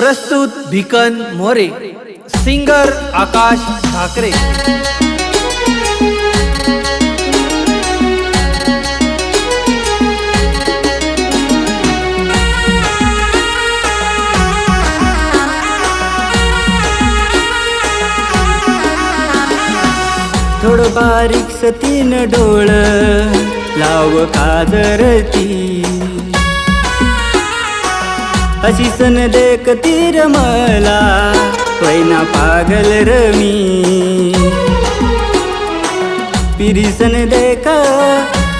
प्रस्तुत भिकन मोरे सिंगर आकाश ठाकरे। थोडं बारीक सतीन डोळ लाव काजरती अशी सन देख तीर मला वैना पागल रमी. पिरीसन देख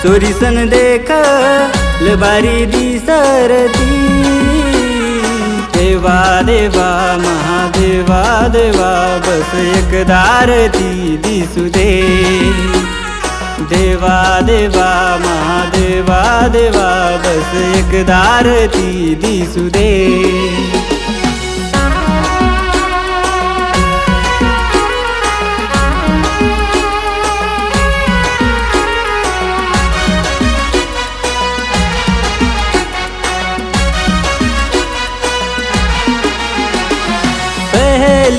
चोरीसन देख लबारी दिसरती देवा देवा महादेवा देवा बस एक दिसू दे. देवा देवा महादेवा देवा बस एकदार ती दिसू दे.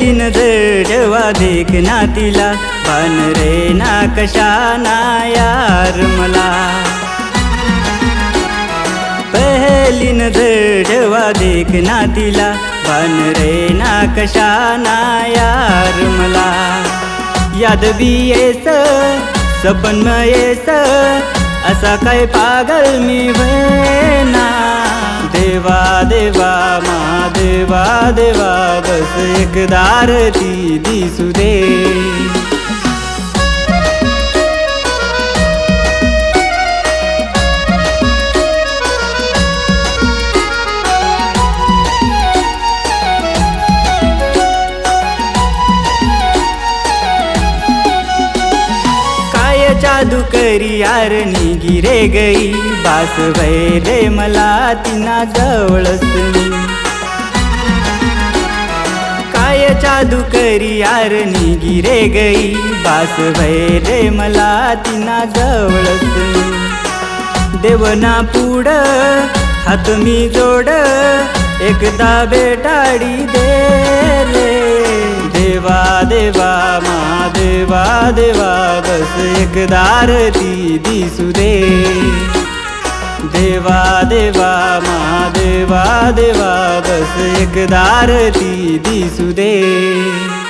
पहली नजर जेव्हा देखना तिला पण रे ना कशाना यार मला. पहिली नजर जेव्हा देखना तिला पण रे ना कशाना यार मला. याद बी येस सपन येस असा काय पागल मी ना देवा देवा महादेवा देवा. वापस एक दारती दिसू दे. काय जादू करी यार निगी रे गई? बास वैले मला तिना जवळच जादू करी यार निगी रे गई. बास रे मला तिना जवळच देवना पुढ हात मी जोड एकदा बेटाडी दे रे. देवा देवा महादेवा देवा बस एकदार ती दिसू दे. देवा देवा महादेवा देवा एकदार ती दिसू दे.